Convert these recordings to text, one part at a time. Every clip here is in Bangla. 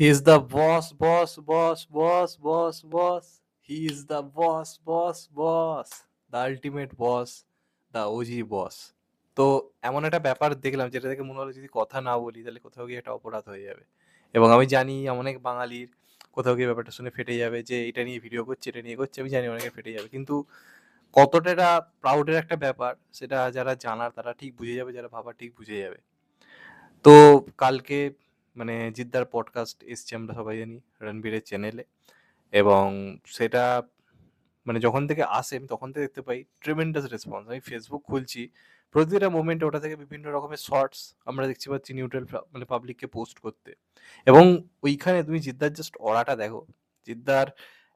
He is the boss, boss, boss, boss, boss, boss. He is the boss, boss, boss. The ultimate boss, the OG boss. তো এমন একটা ব্যাপার দেখলাম যেটা থেকে মনে হলো যদি কথা না বলি তাহলে কোথাও গিয়ে একটা অপরাধ হয়ে যাবে। এবং আমি জানি অনেক বাঙালির কোথাও গিয়ে ব্যাপারটা শুনে ফেটে যাবে যে এটা নিয়ে ভিডিও করছে, এটা নিয়ে করছে। আমি জানি অনেকের ফেটে যাবে। কিন্তু কতটা এটা প্রাউড এর একটা ব্যাপার সেটা যারা জানার তারা ঠিক বুঝে যাবে, যারা ভাবার ঠিক বুঝে যাবে। তো কালকে মানে জিদ্দার পডকাস্ট এসছে আমরা সবাই জানি, রণবীরের চ্যানেলে এবং সেটা মানে যখন থেকে আসে, আমি তখন থেকে দেখতে পাই ট্রিমেন্ডাস রেসপন্স আমি ফেসবুক খুলছি, প্রতিটা মোমেন্টে ওটা থেকে বিভিন্ন রকমের শর্টস আমরা দেখতে পাচ্ছি নিউট্রাল মানে পাবলিককে পোস্ট করতে। এবং ওইখানে তুমি জিদ্দার জাস্ট অরাটা দেখো, জিদ্দার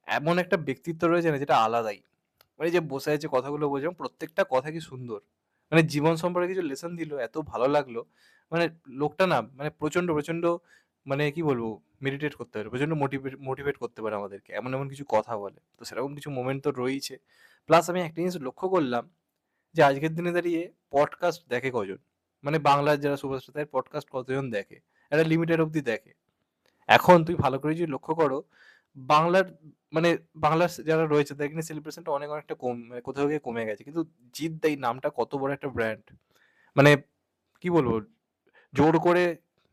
এমন একটা ব্যক্তিত্ব রয়েছে না যেটা আলাদাই। মানে যে বসে আছে কথাগুলো বলছে প্রত্যেকটা কথা কি সুন্দর। মানে জীবন সম্পর্কে কিছু লেসন দিল, এত ভালো লাগল মানে লোকটা না মানে প্রচণ্ড প্রচণ্ড মানে কি বলব মেডিটেট করতে পারে প্রচণ্ড মোটিভেট মোটিভেট করতে পারে আমাদেরকে। এমন এমন কিছু কথা বলে। তো সেরকম কিছু মোমেন্ট তো রয়েছে প্লাস আমি একটা জিনিস লক্ষ্য করলাম যে আজকের দিনে দাঁড়িয়ে পডকাস্ট দেখে কজন? মানে বাংলার যারা সুপারস্টার তাদের পডকাস্ট কতজন দেখে? একটা লিমিটেড অবধি দেখে। এখন তুই ভালো করে যদি লক্ষ্য করো, বাংলার মানে বাংলার যারা রয়েছে, তাদের কিন্তু সেলিব্রেশনটা অনেক, অনেকটা কম মানে কোথাও গিয়ে কমে গেছে। কিন্তু জিৎ এই নামটা কত বড় একটা ব্র্যান্ড মানে কি বলব জোর করে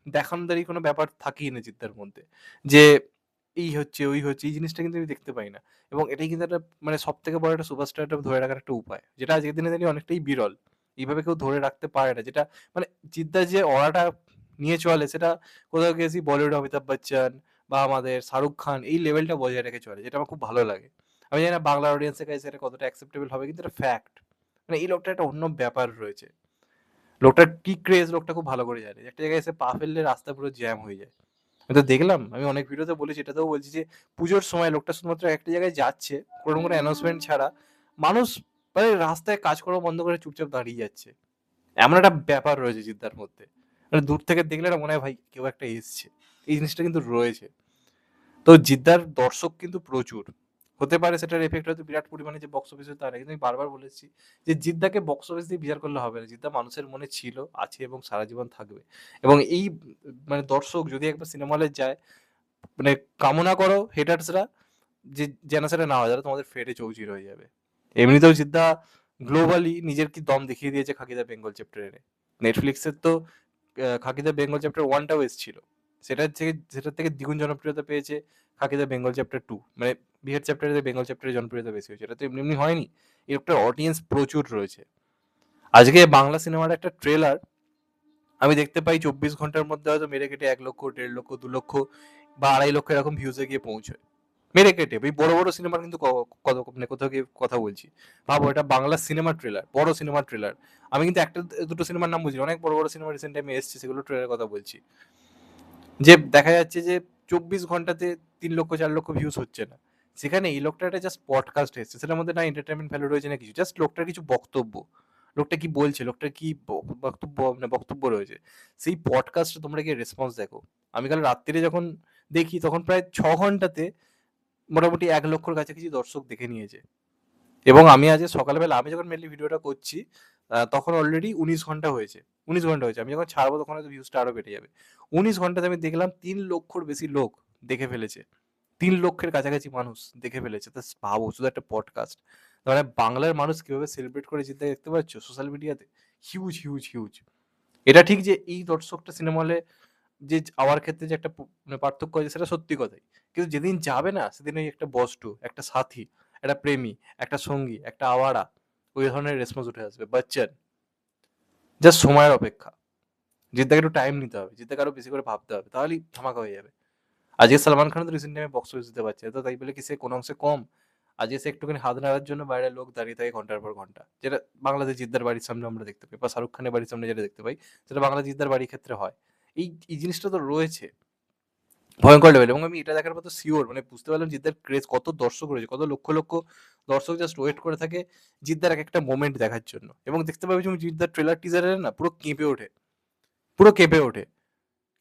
দেখানোদারি কোনো ব্যাপার থাকেই না জিদ্দার মধ্যে। যে এই হচ্ছে, ওই হচ্ছে, এই জিনিসটা কিন্তু আমি দেখতে পাই না। এবং এটাই কিন্তু একটা মানে সব থেকে বড় একটা সুপারস্টারটা ধরে রাখার একটা উপায়। যেটা আজকের দিনে দাঁড়িয়ে অনেকটাই বিরল। এইভাবে কেউ ধরে রাখতে পারে না। যেটা মানে জিদ্দার যে অরাটা নিয়ে চলে, সেটা কোথাও গেছি বলিউড অমিতাভ বচ্চন বা আমাদের শাহরুখ খান, এই লেভেলটা বজায় রেখে চলে, যেটা আমার খুব ভালো লাগে। আমি জানি না বাংলা অডিয়েন্সের কাছে এটা কতটা অ্যাকসেপ্টেবল হবে, কিন্তু এটা ফ্যাক্ট মানে এই লোকটা একটা অন্য ব্যাপার রয়েছে। লোকটার কি ক্রেজ লোকটা খুব ভালো করে জানে। একটা জায়গায় এসে পা ফেললে রাস্তা পুরো জ্যাম হয়ে যায়। আমি তো দেখলাম আমি অনেক ভিডিওতে বলেছি এটাতেও বলছি যে পুজোর সময় লোকটা শুধুমাত্র একটা জায়গায় যাচ্ছে কোনো কোনো অ্যানাউন্সমেন্ট ছাড়া মানুষ মানে রাস্তায় কাজ করা বন্ধ করে চুপচাপ দাঁড়িয়ে যাচ্ছে। এমন একটা ব্যাপার রয়েছে জিদ্দার মধ্যে। মানে দূর থেকে দেখলে না মনে হয় ভাই কেউ একটা এসছে। এই জিনিসটা কিন্তু রয়েছে। তো জিদ্দার দর্শক কিন্তু প্রচুর। হতে পারে সেটার এফেক্ট হয়তো বিরাট পরিমাণে যে বক্স অফিসে তা না কিন্তু আমি বারবার বলেছি যে জিদ্দাকে বক্স অফিস দিয়ে বিচার করলে হবে না। জিদ্দা মানুষের মনে ছিল, আছে এবং সারা জীবন থাকবে। এবং এই মানে দর্শক যদি একবার সিনেমা হলে যায় মানে কামনা করো হেটার্সরা যে যেন সেটা না হয় যারা তোমাদের ফেটে চৌচির হয়ে যাবে। এমনিতেও জিদ্দা গ্লোবালি নিজের কি দম দেখিয়ে দিয়েছে খাকিদা বেঙ্গল চ্যাপ্টারে নেটফ্লিক্সের তো খাকিদা বেঙ্গল চ্যাপ্টার ওয়ানটাও এসেছিল। সেটার থেকে সেটার থেকে দ্বিগুণ জনপ্রিয়তা পেয়েছে খাকিদা বেঙ্গল চ্যাপ্টার টু মানে বিহার চ্যাপ্টারে বেঙ্গল চ্যাপ্টারের জনপ্রিয়তা বেশি হয়েছে। এটা তো এমনি এমনি হয়নি। এর একটা অডিয়েন্স প্রচুর রয়েছে। আজকে বাংলা সিনেমার একটা ট্রেলার আমি দেখতে পাই চব্বিশ ঘণ্টার মধ্যে হয়তো মেরে কেটে এক লক্ষ, দেড় লক্ষ, দু লক্ষ বা আড়াই লক্ষ এরকম ভিউজে গিয়ে পৌঁছয়। মেরে কেটে ওই বড় বড় সিনেমার কিন্তু কত মানে কোথাও গিয়ে কথা বলছি। ভাবো, এটা বাংলা সিনেমার ট্রেলার বড় সিনেমার ট্রেলার আমি কিন্তু একটা, দুটো সিনেমার নাম বুঝি অনেক বড় বড় সিনেমা রিসেন্ট টাইমে এসছে, সেগুলো ট্রেলার কথা বলছি। যে দেখা যাচ্ছে যে চব্বিশ ঘন্টাতে তিন লক্ষ, চার লক্ষ ভিউজ হচ্ছে না। সেখানে এই লোকটা একটা জাস্ট পডকাস্ট এসছে। সেটার মধ্যে না এন্টারটেনমেন্ট ভ্যালু রয়েছে না কিছু। জাস্ট লোকটার কিছু বক্তব্য। লোকটা কি বলছে? লোকটার কি বক্তব্য মানে বক্তব্য রয়েছে। সেই পডকাস্টে তোমরা গিয়ে রেসপন্স দেখো। আমি কাল রাত্রিরে যখন দেখি, তখন প্রায় ছ ঘন্টাতে মোটামুটি এক লক্ষর কাছাকাছি দর্শক দেখে নিয়েছে। এবং আমি আজ সকালবেলা, আমি যখন মেনলি ভিডিওটা করছি তখন অলরেডি উনিশ ঘণ্টা হয়েছে। উনিশ ঘণ্টা হয়েছে। আমি যখন ছাড়বো তখন হয়তো ভিউজটা আরও বেড়ে যাবে। উনিশ ঘন্টাতে আমি দেখলাম তিন লক্ষর বেশি লোক দেখে ফেলেছে। তিন লক্ষের কাছাকাছি মানুষ দেখে ফেলেছে। তো ভাবো শুধু একটা পডকাস্ট মানে বাংলার মানুষ কীভাবে সেলিব্রেট করে জিতে দেখতে পাচ্ছ সোশ্যাল মিডিয়াতে হিউজ হিউজ হিউজ এটা ঠিক যে এই দর্শকটা সিনেমা হলে যে আমার ক্ষেত্রে যে একটা মানে পার্থক্য আছে, সেটা সত্যি কথাই। কিন্তু যেদিন যাবে না, সেদিন ওই একটা বস্তু, একটা সাথী একটা প্রেমী, একটা সঙ্গী, একটা আওয়ারা ওই ধরনের রেসপন্স উঠে আসবে। বাচ্চান জাস্ট সময়ের অপেক্ষা। জিদ্দাকে একটু টাইম নিতে হবে, জিদ্দাকে আরও বেশি করে ভাবতে হবে, তাহলেই ধামাকা হয়ে যাবে। আজকে সালমান খান তো রিসেন্ট টাইমে বক্স অফিস দিতে পারছে তো তাই বলে কি সে কোনো অংশে কম? আজকে সে একটুখানি হাত নাড়ার জন্য বাইরের লোক দাঁড়িয়ে থাকে ঘণ্টার পর ঘণ্টা। যেটা বাংলাদেশ জিদ্দার বাড়ির সামনে আমরা দেখতে পাই, বা শাহরুখ খানের বাড়ির সামনে যেটা দেখতে পাই, সেটা বাংলাদেশ জিদ্দার বাড়ির ক্ষেত্রে হয়। এই এই জিনিসটা তো রয়েছে। ভয়ঙ্কর লেভেল এবং আমি এটা দেখার মতো শিওর মানে বুঝতে পারলাম জিদ্দার ক্রেজ কত দর্শক রয়েছে, কত লক্ষ লক্ষ দর্শক জাস্ট ওয়েট করে থাকে জিদ্দার এক একটা মোমেন্ট দেখার জন্য। এবং দেখতে পাবি তুমি জিদ্দার ট্রেলার টিজারের না পুরো কেঁপে ওঠে, পুরো কেঁপে ওঠে।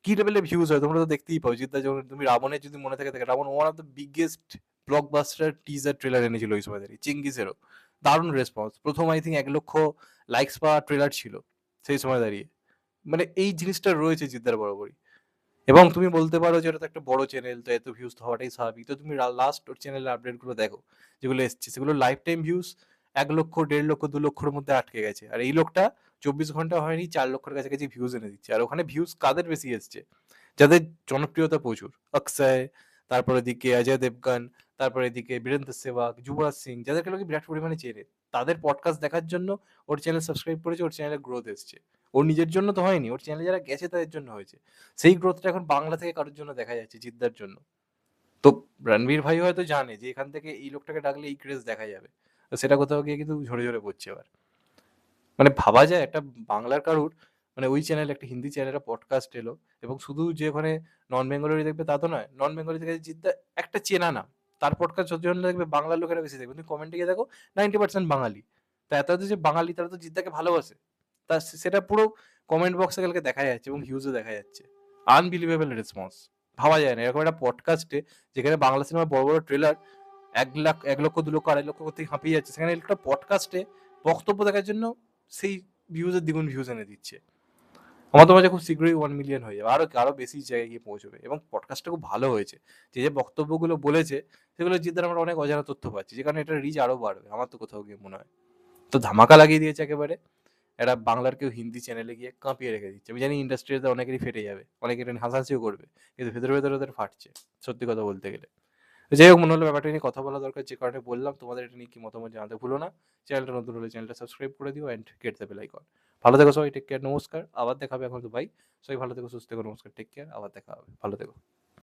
কি লেভেলে ভিউজ হয় তোমরা তো দেখতেই পাও জিদ্দা যখন তুমি রাবণের যদি মনে থাকে থাকে Raavan one of the biggest blockbuster teaser trailer এনেছিল ওই সময় চিঙ্গিসেরও দারুণ রেসপন্স প্রথম আই থিঙ্ক এক লক্ষ লাইকস পাওয়া ট্রেলার ছিল সেই সময় দাঁড়িয়ে। মানে এই জিনিসটা রয়েছে জিদ্দার বরাবরই। এবং তুমি বলতে পারো যে ওটা তো একটা বড় চ্যানেল তো এত ভিউজ তো হওয়াটাই স্বাভাবিক। তো তুমি লাস্ট ওর চ্যানেলের আপডেটগুলো দেখো, যেগুলো এসছে, সেগুলো লাইফ টাইম ভিউজ এক লক্ষ, দেড় লক্ষ, দু লক্ষর মধ্যে আটকে গেছে। আর এই লোকটা চব্বিশ ঘণ্টা হয়নি, চার লক্ষের কাছাকাছি ভিউজ এনে দিচ্ছে। আর ওখানে ভিউজ কাদের বেশি এসছে? যাদের জনপ্রিয়তা প্রচুর। অক্ষয়, তারপরে এদিকে অজয় দেবগান, তারপরে এদিকে বীরেন্দ্র সেবাগ যুবরাজ সিং, যাদেরকে লোকে বিরাট পরিমাণে চেনে। তাদের পডকাস্ট দেখার জন্য ওর চ্যানেল সাবস্ক্রাইব করেছে, ওর চ্যানেলে গ্রোথ এসছে। ওর নিজের জন্য তো হয়নি, ওর চ্যানেলে যারা গেছে তাদের জন্য হয়েছে। সেই গ্রোথটা এখন বাংলা থেকে কারোর জন্য দেখা যাচ্ছে, জিদ্দার জন্য। তো রণবীর ভাই হয়তো জানে যে এখান থেকে এই লোকটাকে ডাকলে এই ক্রেজ দেখা যাবে। সেটা কোথাও গিয়ে কিন্তু ঝরে ঝরে পড়ছে এবার মানে ভাবা যায়, একটা বাংলার কারুর মানে ওই চ্যানেল একটা হিন্দি চ্যানেলে পডকাস্ট এলো, এবং শুধু যে ওখানে নন বেঙ্গলি দেখবে তা তো নয় নন বেঙ্গলি থেকে জিদ্দা একটা চেনা নাম। তার পডকাস্ট জন্য দেখবে বাংলা লোকেরা বেশি দেখবে। তুমি কমেন্টে গিয়ে দেখো নাইনটি পার্সেন্ট বাঙালি। তা এত এত যে বাঙালি, তারা তো জিদ্দাকে ভালোবাসে। তা সেটা পুরো কমেন্ট বক্সে কালকে দেখা যাচ্ছে এবং হিউজও দেখা যাচ্ছে। আনবিলিভেবল রেসপন্স ভাবা যায় না। এরকম একটা পডকাস্টে যেখানে বাংলা সিনেমার বড় বড় ট্রেলার এক লাখ, এক লক্ষ, দু লক্ষ, আড়াই লক্ষ করতে হাঁপিয়ে যাচ্ছে। সেখানে একটা পডকাস্টে বক্তব্য দেখার জন্য সেই ভিউজের দ্বিগুণ ভিউজ এনে দিচ্ছে। আমার তো মাঝে খুব শীঘ্রই ওয়ান মিলিয়ন হয়ে যাবে। আরও আরও বেশি জায়গায় গিয়ে পৌঁছবে। এবং পডকাস্টটা খুব ভালো হয়েছে। যে যে বক্তব্যগুলো বলেছে সেগুলো জিদ্দার আমরা অনেক অজানা তথ্য পাচ্ছি। যে কারণে এটা রিচ আরও বাড়বে, আমার তো কোথাও গিয়ে মনে হয়। তো ধামাকা লাগিয়ে দিয়েছে একেবারে। এটা বাংলার কেউ হিন্দি চ্যানেলে গিয়ে কাঁপিয়ে রেখে দিচ্ছে। আমি জানি ইন্ডাস্ট্রিতে অনেকেরই ফেটে যাবে, অনেকে এটা হাসাহাসিও করবে, কিন্তু ভেতরে ভেতরে ওদের ফাটছে, সত্যি কথা বলতে গেলে। যাই হোক, মনে হলো ব্যাপারটা নিয়ে কথা বলা দরকার, যে কারণে বললাম। তোমাদের এটা নিয়ে কি মতামত জানাতে ভুলো না। চ্যানেলটা নতুন হলে চ্যানেলটা সাবস্ক্রাইব করে দিও অ্যান্ড গেট দ্য বেল ভালো থেকো সবাই টেক কেয়ার নমস্কার। আবার দেখাবে এখন তো ভাই সবাই ভালো থেকো, সুস্থ থেকো, নমস্কার টেক কেয়ার আবার দেখা হবে। ভালো থেকো।